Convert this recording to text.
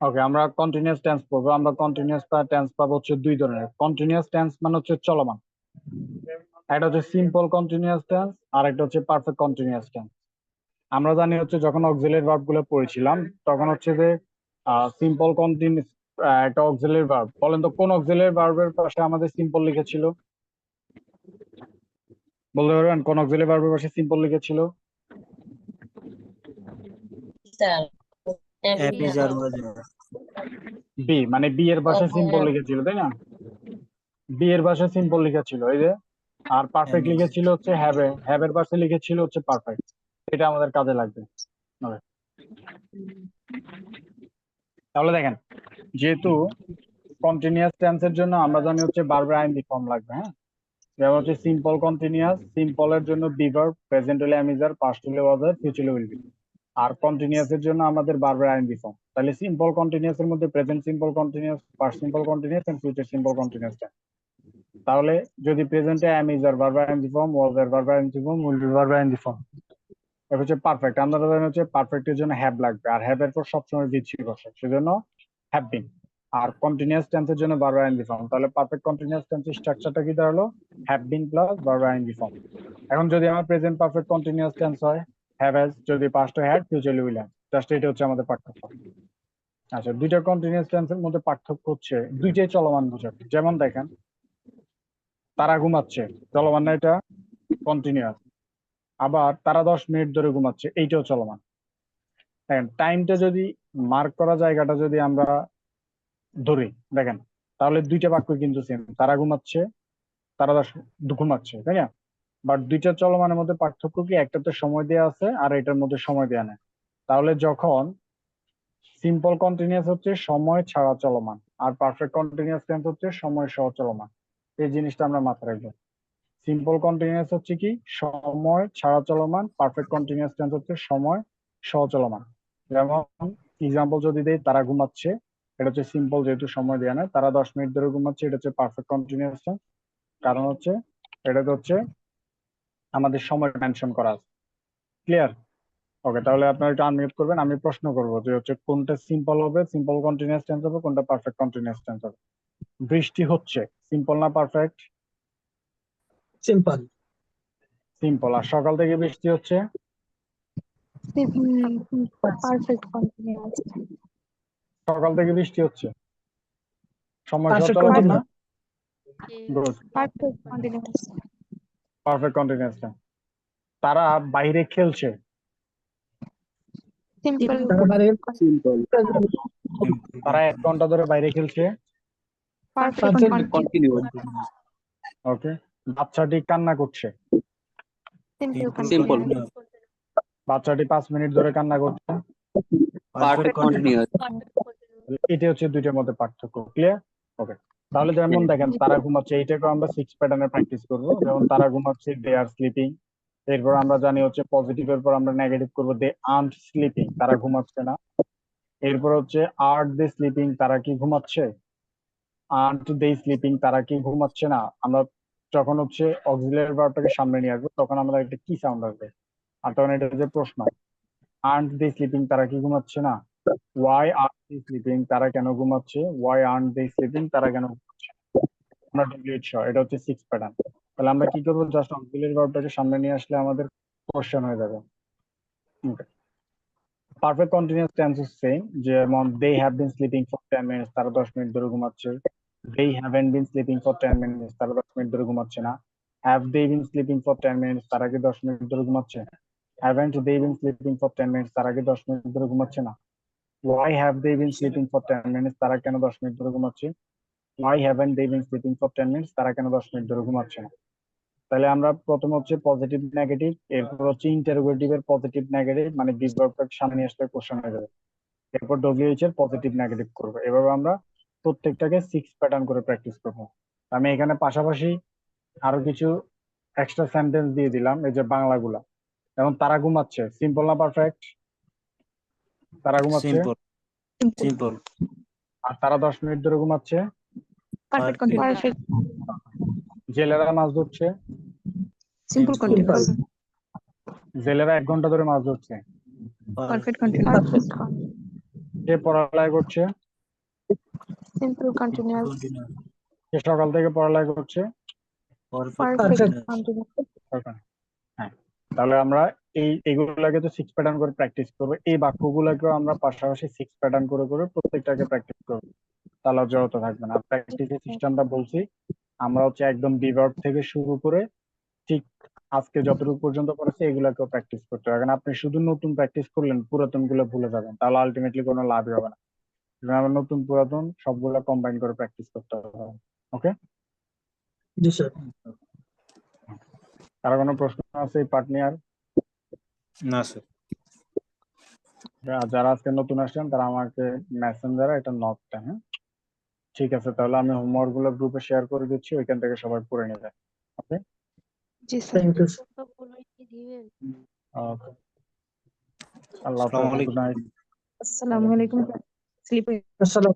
ওকে আমরা continuous tense পড়ব। আমরা কন্টিনিউয়াস টেন্স পাবো হচ্ছে দুই ধরনের। কন্টিনিউয়াস টেন্স মানে হচ্ছে চলমান। একটা হচ্ছে সিম্পল কন্টিনিউয়াস টেন্স আর একটা হচ্ছে পারফেক্ট কন্টিনিউয়াস টেন্স আমরা জানি হচ্ছে যখন অক্সিলারি ভার্বগুলো পড়েছিলাম, তখন হচ্ছে যে সিম্পল কন্টিনিউয়াস একটা অক্সিলারি ভার্ব বলেন তো, কোন অক্সিলারি ভার্বের পাশে আমাদের সিম্পল লিখেছিল? বলতে পারবেন কোন অক্সিলারি ভার্বের পাশে সিম্পল লিখেছিল। বি মানে বি এর পাশে সিম্পল। লিখেছিল তাই না? বি এর পাশে সিম্পল লিখেছিল এই যে। আর পারফেক্ট। লিখেছিল হচ্ছে হ্যাভ এ। হ্যাভ এর পাশে লিখেছিল হচ্ছে পারফেক্ট এটা আমাদের কাজে লাগবে। তাহলে দেখেন যেহেতু কন্টিনিউয়াস টেন্সের জন্য আমরা জানি হচ্ছে বারবার আইএনজি ফর্ম লাগবে হ্যাঁ? যেমন হচ্ছে সিম্পল কন্টিনিউয়াস সিম্পল এর জন্য বিভার প্রেজেন্ট হলে অ্যামিজার পাস্ট হলে was were future will be R continuous এর জন্য আমাদের বারবার আইএনজি ফর্ম তাহলে সিম্পল কন্টিনিউয়াস এর মধ্যে present simple continuous past simple continuous and future simple continuous তাহলে যদি প্রেজেন্টে অ্যামিজার বারবার আইএনজি ফর্ম ওয়াজার বারবার আইএনজি ফর্ম উইল বি বারবার আইএনজি ফর্ম এটা হচ্ছে পারফেক্ট আমরা জানি হচ্ছে পারফেক্ট এর জন্য হ্যাভ লাগবে। আর হ্যাভ এর পর সবসময় দিচ্ছি বসে। সেজন্য হ্যাভ বিন আর কন্টিনিউয়াস টেন্সের জন্য বারবার আইএনজি ফর্ম তাহলে পারফেক্ট কন্টিনিউয়াস টেন্সের স্ট্রাকচারটা কি দাঁড়াল? হ্যাভ বিন প্লাস বারবার আইএনজি ফর্ম এখন যদি আমার প্রেজেন্ট পারফেক্ট কন্টিনিউয়াস টেন্স হয় হ্যাভ হ্যাজ যদি past had future will have just এটা হচ্ছে আমাদের পার্থক্য। আচ্ছা দুইটা কন্টিনিউয়াস টেন্সের মধ্যে পার্থক্য হচ্ছে, দুইটাই চলমান বোঝাবে যেমন দেখেন, তারা ঘুমাচ্ছে, চলমান না এটা? কন্টিনিউয়াস আবার তারা দশ মিনিট ধরে ঘুমাচ্ছে, এইটাও চলমান। দেখেন টাইমটা যদি মার্ক করা জায়গাটা যদি আমরা ধরি, দেখেন, তাহলে দুইটা বাক্য কিন্তু সেম তারা ঘুমাচ্ছে তারা ঘুমাচ্ছে, তাই না? বাট দুইটা চলমানের মধ্যে পার্থক্য কি? একটাতে সময় দেওয়া আছে আর এটার মধ্যে সময় দেওয়া নেই। তাহলে যখন সিম্পল কন্টিনিউয়াস হচ্ছে সময় ছাড়া চলমান আর পারফেক্ট কন্টিনিউয়াস টেন্স হচ্ছে সময় সহ চলমান। এই জিনিসটা আমরা মাথায় রাখব। সিম্পল কন্টিনিউয়াস হচ্ছে কি? সময় ছাড়া চলমান পারফেক্ট কন্টিনিউয়াস টেন্স হচ্ছে সময় সহ চলমান। যেমন এক্সাম্পল যদি দেই, তারা ঘুমাচ্ছে এটা হচ্ছে সিম্পল যেহেতু সময় দেওয়া নেই তারা দশ মিনিট ধরে ঘুমাচ্ছে এটা হচ্ছে পারফেক্ট কন্টিনিউয়াস কারণ হচ্ছে এটাতে হচ্ছে আমাদের সময় মেনশন করা আছে। ক্লিয়ার ওকে তাহলে আপনারা একটু আনমিউট করবেন আমি প্রশ্ন করব যে হচ্ছে কোনটা সিম্পল হবে সিম্পল কন্টিনিউয়াস টেন্স হবে কোনটা পারফেক্ট কন্টিনিউয়াস টেন্স হবে? বৃষ্টি হচ্ছে সিম্পল না পারফেক্ট সিম্পল সিম্পল আর সকাল থেকে বৃষ্টি হচ্ছে? পারফেক্ট কন্টিনিউয়াস সকাল থেকে বৃষ্টি হচ্ছে। সময় না পারফেক্ট কন্টিনিউয়াস তারা বাইরে খেলছে। তারা এক ঘণ্টা ধরে বাইরে খেলছে। ওকে বাচ্চাটি কান্না করছে। সিম্পল সিম্পল বাচ্চাটি পাঁচ মিনিট ধরে কান্না করছে। পারফেক্ট কন্টিনিউয়াস এটা হচ্ছে দুইটার মধ্যে পার্থক্য ক্লিয়ার ওকে তাহলে যেমন দেখেন তারা ঘুমাচ্ছে এইটাকে আমরা সিক্স প্যাটার্নে প্র্যাকটিস করব। যেমন তারা ঘুমাচ্ছে দে আর স্লিপিং এরপর আমরা জানি হচ্ছে পজিটিভ এর পর আমরা নেগেটিভ করব দে আর্ট স্লিপিং তারা ঘুমাচ্ছে না। এরপর হচ্ছে আর্ট দে স্লিপিং তারা কি ঘুমাচ্ছে? আর্ট দে স্লিপিং তারা কি ঘুমাচ্ছে না? আমরা যখন হচ্ছে অক্সিলারি ভার্বটাকে সামনে নিয়ে আসব তখন আমরা একটা কি সাউন্ড আসবে? আর তখন এটা হচ্ছে প্রশ্ন। আর্ট দে স্লিপিং তারা কি ঘুমাচ্ছে না? ওয়াই আর দে স্লিপিং তারা কেন ঘুমাচ্ছে? ওয়াই আর্ট দে স্লিপিং তারা কেন ঘুমাচ্ছে? আমরা ডব্লিউএইচ এটা হচ্ছে সিক্স প্যাটার্ন তাহলে আমরা কি করব? জাস্ট অক্সিলারি ভার্বটাকে সামনে নিয়ে আসলে আমাদের কোশ্চেন হয়ে যাবে। পারফেক্ট কন্টিনিউয়াস টেন্স সেম যেমন they have been sleeping for ten minutes তারা দশ মিনিট ধরে ঘুমাচ্ছে। They haven't been sleeping for ten minutes তারা দশ মিনিট ধরে ঘুমাচ্ছে না। Have they been sleeping for ten minutes তারা কি দশ মিনিট ধরে ঘুমাচ্ছে? Haven't they been sleeping for ten minutes তারা কি দশ মিনিট ধরে ঘুমাচ্ছে না? Why have they been sleeping for ten minutes তারা কেন দশ মিনিট ধরে ঘুমাচ্ছে? Why haven't they been sleeping for ten minutes তারা কেন দশ মিনিট ধরে ঘুমাচ্ছে না? তাহলে আমরা প্রথম হচ্ছে পজিটিভ নেগেটিভ এরপর হচ্ছে ইন্টারোগেটিভ এর পজিটিভ নেগেটিভ মানে বিভাগটাকে সামনে আসলে কোশ্চেন হয়ে যাবে। এরপর ডব্লিউএইচ এর পজিটিভ নেগেটিভ করব। এভাবে আমরা প্রত্যেকটাকে সিক্স প্যাটার্ন করে প্র্যাকটিস করব। আমি এখানে পাশাপাশি আরও কিছু এক্সট্রা সেন্টেন্স দিয়ে দিলাম, এই যে বাংলাগুলা। যেমন তারা ঘুমাচ্ছে সিম্পল না পারফেক্ট তারা ঘুমাচ্ছে? সিম্পল। সিম্পল। আর তারা দশ মিনিট ধরে ঘুমাচ্ছে? পারফেক্ট. পারফেক্ট জেলেরা মাছ ধরছে? সিম্পল কন্টিনিউয়াস জেলেরা এক ঘণ্টা ধরে মাছ ধরছে? পারফেক্ট কন্টিনিউয়াস কে পড়ালেখা করছে? সিম্পল কন্টিনিউয়াস কে সকাল থেকে পড়ালেখা করছে? পারফেক্ট কন্টিনিউয়াস তাহলে আমরা এই, এগুলোকে তো সিক্স প্যাটার্ন করে প্র্যাকটিস করব। এই বাক্যগুলোকেও আমরা পাশাপাশি সিক্স প্যাটার্ন করে করে প্রত্যেকটাকে প্র্যাকটিস করব। তাহলে জড়তা থাকবে না। প্র্যাকটিসের সিস্টেমটা বলছি, আমরা হচ্ছে একদম বিভার্ব থেকে শুরু করে ঠিক আজকে যতটুকু পর্যন্ত করেছি এগুলাকেও প্র্যাকটিস করতে হবে। কারণ আপনি শুধু নতুন প্র্যাকটিস করলেন পুরাতনগুলো ভুলে যাবেন। তাহলে আলটিমেটলি কোনো লাভই হবে না। আমরা নতুন, পুরাতন সবগুলো কম্বাইন করে প্র্যাকটিস করতে হবে। ওকে জি স্যার কারও কোনো প্রশ্ন আছে এই পার্ট নিয়ে আর? না স্যার আর যারা আজকে নতুন আসছেন তারা আমাকে মেসেঞ্জারে এটা নক দেন হ্যাঁ? ঠিক আছে তাহলে আমি হোমওয়ার্কগুলো গ্রুপে শেয়ার করে দিচ্ছি ওইখান থেকে সবাই পড়ে নেবে okay ji sir thank you okay আল্লাহ আসসালামু আলাইকুম। আসসালামু আলাইকুম। স্লিপ আসসালাম